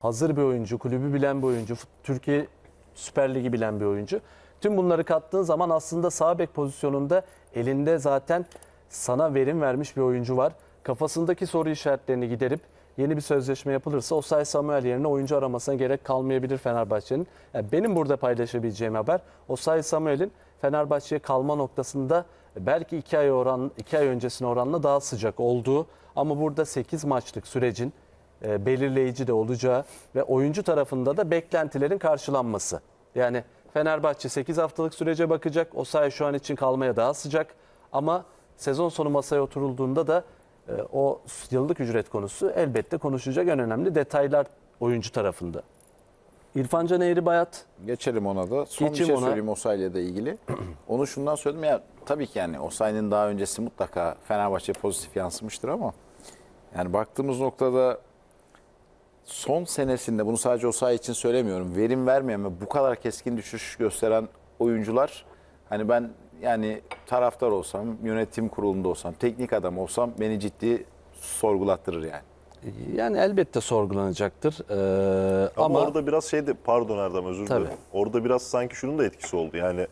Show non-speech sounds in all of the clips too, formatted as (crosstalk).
hazır bir oyuncu, kulübü bilen bir oyuncu, Türkiye Süper Ligi bilen bir oyuncu. Tüm bunları kattığın zaman aslında sağ bek pozisyonunda elinde zaten sana verim vermiş bir oyuncu var. Kafasındaki soru işaretlerini giderip yeni bir sözleşme yapılırsa Osay Samuel yerine oyuncu aramasına gerek kalmayabilir Fenerbahçe'nin. Yani benim burada paylaşabileceğim haber Osay Samuel'in Fenerbahçe'ye kalma noktasında belki iki ay oran iki ay öncesine oranla daha sıcak olduğu ama burada 8 maçlık sürecin e, belirleyici de olacağı ve oyuncu tarafında da beklentilerin karşılanması. Yani Fenerbahçe 8 haftalık sürece bakacak. O sayı şu an için kalmaya daha sıcak. Ama sezon sonu masaya oturulduğunda da e, o yıllık ücret konusu elbette konuşacak en önemli detaylar oyuncu tarafında. İrfan Can Eğribayat Geçelim ona da. Son Geçeyim bir şey ona. söyleyeyim Osayi'yle de ilgili. (clears throat) Onu şundan söyledim ya tabii ki yani Osayi'nin daha öncesi mutlaka Fenerbahçe pozitif yansımıştır ama yani baktığımız noktada son senesinde bunu sadece Osayi için söylemiyorum. Verim vermeyen ve bu kadar keskin düşüş gösteren oyuncular hani ben yani taraftar olsam, yönetim kurulunda olsam, teknik adam olsam beni ciddi sorgulattırır yani. yani elbette sorgulanacaktır. Ee, Ama, ama orada biraz şeydi pardon Erdem özür dilerim. Orada biraz sanki şunun da etkisi oldu. Yani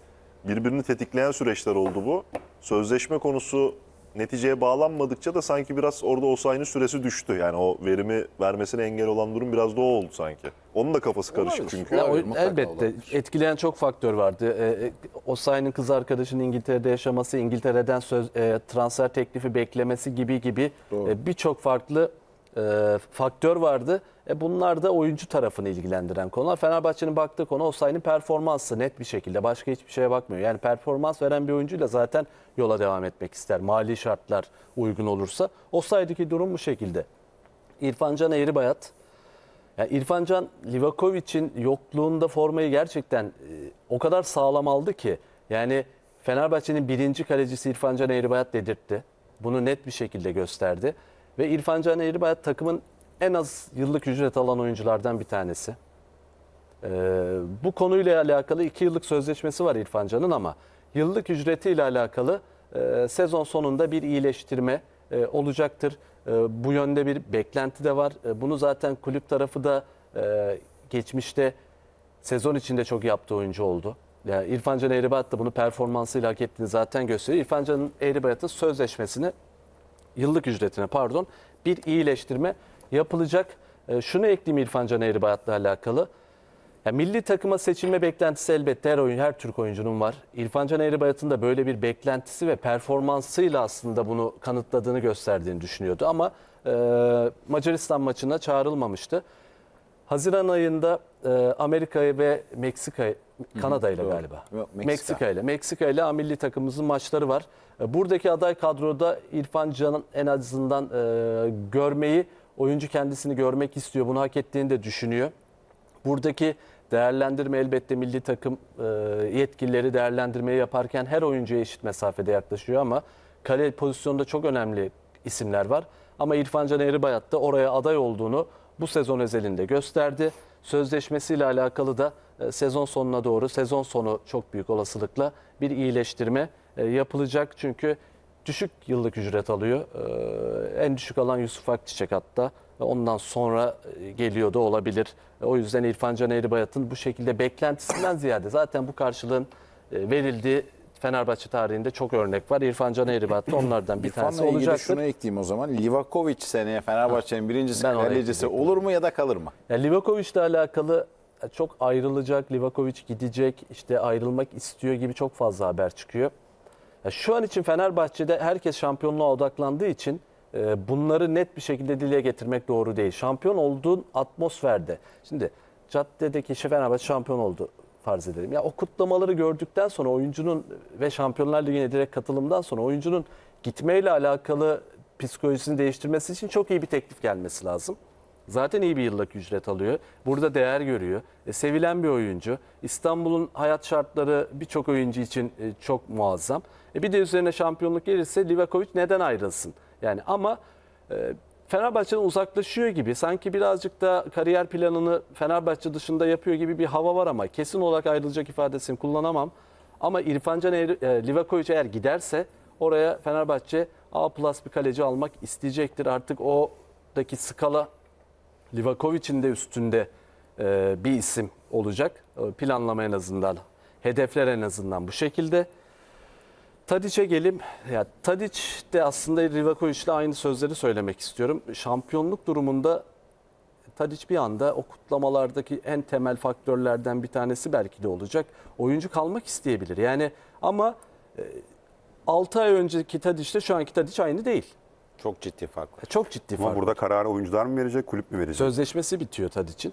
birbirini tetikleyen süreçler oldu bu. Sözleşme konusu neticeye bağlanmadıkça da sanki biraz orada Osayi'nin süresi düştü. Yani o verimi vermesine engel olan durum biraz da o oldu sanki. Onun da kafası karışık Olabilir. çünkü. Ya o- mutlaka elbette olabilir. etkileyen çok faktör vardı. Ee, Osayi'nin kız arkadaşının İngiltere'de yaşaması, İngiltere'den söz e, transfer teklifi beklemesi gibi gibi e, birçok farklı e, faktör vardı. E, bunlar da oyuncu tarafını ilgilendiren konular. Fenerbahçe'nin baktığı konu Osayi'nin performansı net bir şekilde. Başka hiçbir şeye bakmıyor. Yani performans veren bir oyuncuyla zaten yola devam etmek ister. Mali şartlar uygun olursa. Osayi'deki durum bu şekilde. İrfan Can Eğribayat yani İrfan Can Livakovic'in yokluğunda formayı gerçekten e, o kadar sağlam aldı ki yani Fenerbahçe'nin birinci kalecisi İrfan Can Eğribayat dedirtti. Bunu net bir şekilde gösterdi. Ve İrfan Can Eğribayat takımın en az yıllık ücret alan oyunculardan bir tanesi. Ee, bu konuyla alakalı 2 yıllık sözleşmesi var İrfan Can'ın ama yıllık ücretiyle alakalı e, sezon sonunda bir iyileştirme e, olacaktır. E, bu yönde bir beklenti de var. E, bunu zaten kulüp tarafı da e, geçmişte sezon içinde çok yaptığı oyuncu oldu. Yani İrfan Can Eğribayat da bunu performansıyla hak ettiğini zaten gösteriyor. İrfan Can Eğribayat'ın sözleşmesini yıllık ücretine pardon bir iyileştirme yapılacak. E, şunu ekleyeyim İrfan Can Eğribayat'la alakalı. Ya milli takıma seçilme beklentisi elbette her oyun, her Türk oyuncunun var. İrfan Can Eğribayat'ın da böyle bir beklentisi ve performansıyla aslında bunu kanıtladığını gösterdiğini düşünüyordu. Ama e, Macaristan maçına çağrılmamıştı. Haziran ayında e, Amerika ve Meksika, Kanada ile galiba. Yok, Meksika. Meksika ile. Meksika ile A milli takımımızın maçları var. E, Buradaki aday kadroda İrfan Can'ın en azından e, görmeyi, oyuncu kendisini görmek istiyor. Bunu hak ettiğini de düşünüyor. Buradaki değerlendirme elbette milli takım e, yetkilileri değerlendirmeyi yaparken her oyuncuya eşit mesafede yaklaşıyor ama kale pozisyonunda çok önemli isimler var. Ama İrfan Can Eğribayat da oraya aday olduğunu bu sezon özelinde gösterdi. Sözleşmesiyle alakalı da sezon sonuna doğru, sezon sonu çok büyük olasılıkla bir iyileştirme e, yapılacak. Çünkü düşük yıllık ücret alıyor. Ee, en düşük alan Yusuf Akçiçek hatta. Ondan sonra e, geliyor da olabilir. E, O yüzden İrfan Can Eğribayat'ın bu şekilde beklentisinden ziyade zaten bu karşılığın e, verildiği Fenerbahçe tarihinde çok örnek var. İrfan Can Eğribayat da onlardan bir tanesi İrfan'la olacaktır. şunu ekleyeyim o zaman. Livakovic seneye Fenerbahçe'nin birincisi kalecisi olur mu ya da kalır mı? Ya Livakovic'le alakalı e, çok ayrılacak, Livakovic gidecek, işte ayrılmak istiyor gibi çok fazla haber çıkıyor. Ya şu an için Fenerbahçe'de herkes şampiyonluğa odaklandığı için e, bunları net bir şekilde dile getirmek doğru değil. Şampiyon olduğun atmosferde. Şimdi caddedeki işte Fenerbahçe şampiyon oldu farz edelim. Ya o kutlamaları gördükten sonra oyuncunun ve Şampiyonlar Ligi'ne direkt katılımdan sonra oyuncunun gitmeyle alakalı psikolojisini değiştirmesi için çok iyi bir teklif gelmesi lazım. Zaten iyi bir yıllık ücret alıyor. Burada değer görüyor. E, sevilen bir oyuncu. İstanbul'un hayat şartları birçok oyuncu için e, çok muazzam. E, bir de üzerine şampiyonluk gelirse Livakovic neden ayrılsın? Yani ama e, Fenerbahçe'den uzaklaşıyor gibi. Sanki birazcık da kariyer planını Fenerbahçe dışında yapıyor gibi bir hava var ama kesin olarak ayrılacak ifadesini kullanamam. Ama İrfan Can e, Livakovic eğer giderse oraya Fenerbahçe A plus bir kaleci almak isteyecektir. Artık oradaki skala Livakovic'in de üstünde e, bir isim olacak. E, Planlama en azından, hedefler en azından bu şekilde. Tadic'e gelim. Ya Tadic de aslında Livakovic'le aynı sözleri söylemek istiyorum. Şampiyonluk durumunda Tadic bir anda o kutlamalardaki en temel faktörlerden bir tanesi belki de olacak. Oyuncu kalmak isteyebilir. Yani ama 6 ay önceki Tadic ile şu anki Tadic aynı değil. Çok ciddi fark var. Çok ciddi Ama fark. burada kararı oyuncular mı verecek, kulüp mü verecek? Sözleşmesi bitiyor Tadic'in.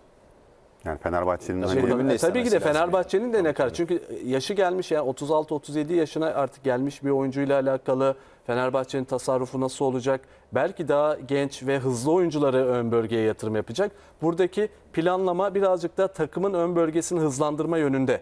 Yani Fenerbahçe'nin Tabii hani kulübün de E, tabii ki de istemesi lazım Fenerbahçe'nin de ne kadar. Çünkü yaşı gelmiş yani 36-37 yaşına artık gelmiş bir oyuncuyla alakalı. Fenerbahçe'nin tasarrufu nasıl olacak? Belki daha genç ve hızlı oyuncuları ön bölgeye yatırım yapacak. Buradaki planlama birazcık da takımın ön bölgesini hızlandırma yönünde.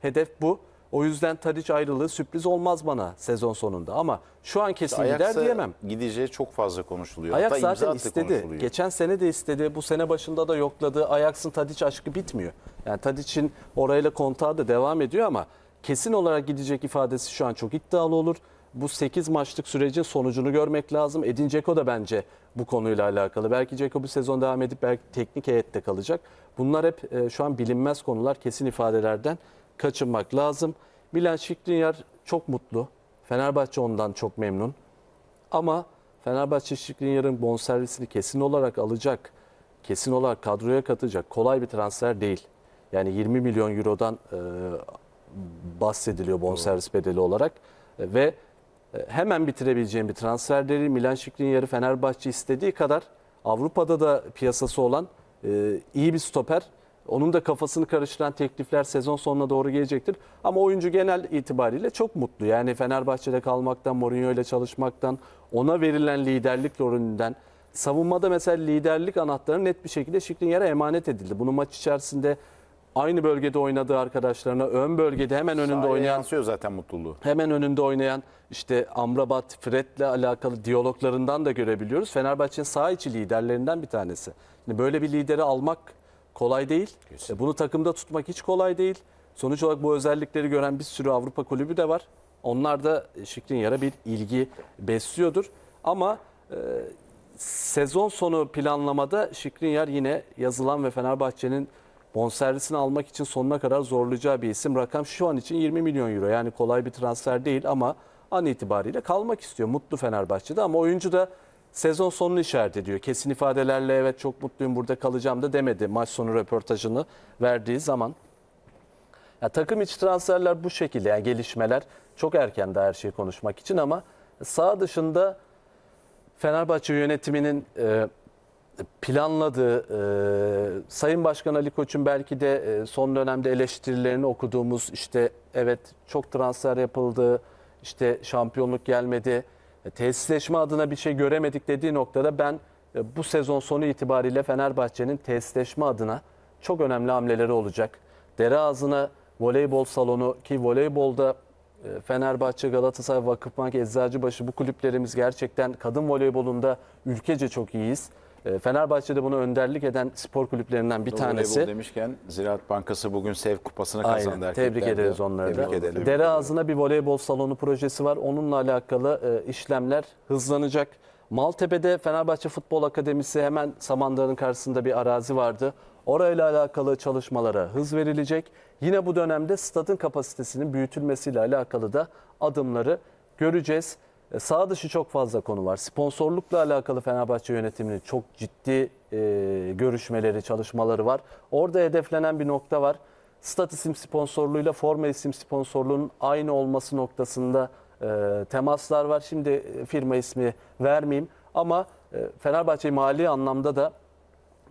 Hedef bu. O yüzden Tadic ayrılığı sürpriz olmaz bana sezon sonunda. Ama şu an kesin gider Ajax'a diyemem. gideceği çok fazla konuşuluyor. Ajax Hatta imza zaten istedi. konuşuluyor. Geçen sene de istedi. Bu sene başında da yokladı. Ajax'ın Tadic aşkı bitmiyor. Yani Tadic'in orayla kontağı da devam ediyor ama kesin olarak gidecek ifadesi şu an çok iddialı olur. Bu 8 maçlık sürecin sonucunu görmek lazım. Edin Dzeko da bence bu konuyla alakalı. Belki Dzeko bu sezon devam edip belki teknik heyette kalacak. Bunlar hep e, şu an bilinmez konular. Kesin ifadelerden kaçınmak lazım. Milan Skriniar çok mutlu. Fenerbahçe ondan çok memnun. Ama Fenerbahçe Skriniar'ın bonservisini kesin olarak alacak, kesin olarak kadroya katacak kolay bir transfer değil. Yani 20 milyon eurodan e, bahsediliyor bonservis bedeli olarak E, ve e, hemen bitirebileceğim bir transfer değil. Milan Skriniar'ı Fenerbahçe istediği kadar Avrupa'da da piyasası olan e, iyi bir stoper. Onun da kafasını karıştıran teklifler sezon sonuna doğru gelecektir. Ama oyuncu genel itibariyle çok mutlu. Yani Fenerbahçe'de kalmaktan, Mourinho ile çalışmaktan, ona verilen liderlik rolünden, savunmada mesela liderlik anahtarı net bir şekilde Skriniar'a emanet edildi. Bunu maç içerisinde aynı bölgede oynadığı arkadaşlarına, ön bölgede hemen önünde Sahaya oynayan yansıyor zaten mutluluğu. hemen önünde oynayan işte Amrabat, Fred'le alakalı diyaloglarından da görebiliyoruz. Fenerbahçe'nin sağ içi liderlerinden bir tanesi. Şimdi böyle bir lideri almak kolay değil. E, Bunu takımda tutmak hiç kolay değil. Sonuç olarak bu özellikleri gören bir sürü Avrupa kulübü de var. Onlar da Skriniar'a bir ilgi besliyordur. Ama e, sezon sonu planlamada Skriniar yine yazılan ve Fenerbahçe'nin bonservisini almak için sonuna kadar zorlayacağı bir isim. Rakam şu an için 20 milyon euro. Yani kolay bir transfer değil ama an itibariyle kalmak istiyor. Mutlu Fenerbahçe'de ama oyuncu da sezon sonunu işaret ediyor. Kesin ifadelerle evet çok mutluyum burada kalacağım da demedi maç sonu röportajını verdiği zaman. Ya takım içi transferler bu şekilde yani gelişmeler çok erken de her şeyi konuşmak için ama sağ dışında Fenerbahçe yönetiminin e, planladığı e, Sayın Başkan Ali Koç'un belki de e, son dönemde eleştirilerini okuduğumuz işte evet çok transfer yapıldı işte şampiyonluk gelmedi tesisleşme adına bir şey göremedik dediği noktada ben e, bu sezon sonu itibariyle Fenerbahçe'nin tesisleşme adına çok önemli hamleleri olacak. Dere ağzına voleybol salonu ki voleybolda e, Fenerbahçe, Galatasaray, Vakıfbank, Eczacıbaşı bu kulüplerimiz gerçekten kadın voleybolunda ülkece çok iyiyiz. E, Fenerbahçe'de bunu önderlik eden spor kulüplerinden bir tanesi. Voleybol demişken Ziraat Bankası bugün Sev Kupası'nı Aynen. kazandı Tebrik erkeklerde. ederiz onları da. Tebrik edelim. Dere ağzına bir voleybol salonu projesi var. Onunla alakalı e, işlemler hızlanacak. Maltepe'de Fenerbahçe Futbol Akademisi hemen Samandıra'nın karşısında bir arazi vardı. Orayla alakalı çalışmalara hız verilecek. Yine bu dönemde stadın kapasitesinin büyütülmesiyle alakalı da adımları göreceğiz. E, Sağ dışı çok fazla konu var. Sponsorlukla alakalı Fenerbahçe yönetiminin çok ciddi e, görüşmeleri, çalışmaları var. Orada hedeflenen bir nokta var. Stat isim sponsorluğuyla forma isim sponsorluğunun aynı olması noktasında e, temaslar var. Şimdi e, firma ismi vermeyeyim ama e, Fenerbahçe mali anlamda da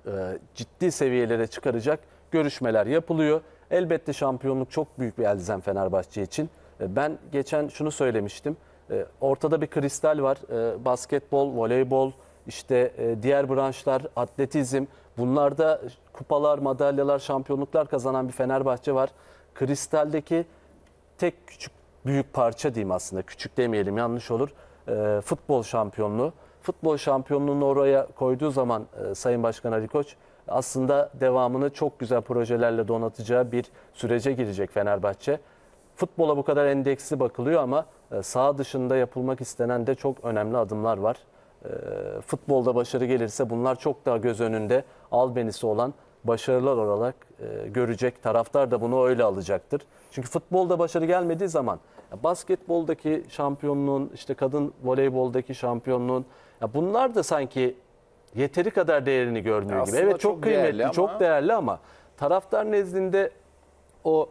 e, ciddi seviyelere çıkaracak görüşmeler yapılıyor. Elbette şampiyonluk çok büyük bir elzem Fenerbahçe için. E, Ben geçen şunu söylemiştim. E, Ortada bir kristal var. E, Basketbol, voleybol, işte e, diğer branşlar, atletizm. Bunlarda kupalar, madalyalar, şampiyonluklar kazanan bir Fenerbahçe var. Kristaldeki tek küçük büyük parça diyeyim aslında. Küçük demeyelim yanlış olur. E, futbol şampiyonluğu. Futbol şampiyonluğunu oraya koyduğu zaman e, Sayın Başkan Ali Koç aslında devamını çok güzel projelerle donatacağı bir sürece girecek Fenerbahçe. Futbola bu kadar endeksli bakılıyor ama sağ dışında yapılmak istenen de çok önemli adımlar var. e, futbolda başarı gelirse bunlar çok daha göz önünde albenisi olan başarılar olarak e, görecek. Taraftar da bunu öyle alacaktır. Çünkü futbolda başarı gelmediği zaman basketboldaki şampiyonluğun, işte kadın voleyboldaki şampiyonluğun ya bunlar da sanki yeteri kadar değerini görmüyor Ya gibi. aslında Evet çok, çok değerli kıymetli, ama- çok değerli ama taraftar nezdinde o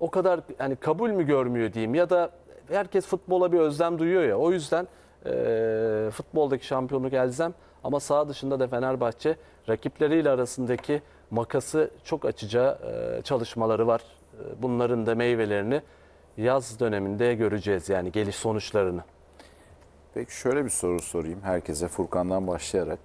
o kadar hani kabul mü görmüyor diyeyim ya da herkes futbola bir özlem duyuyor ya. O yüzden e, futboldaki şampiyonluk elzem ama sağ dışında da Fenerbahçe rakipleriyle arasındaki makası çok açacağı e, çalışmaları var. Bunların da meyvelerini yaz döneminde göreceğiz yani geliş sonuçlarını. Peki şöyle bir soru sorayım herkese Furkan'dan başlayarak.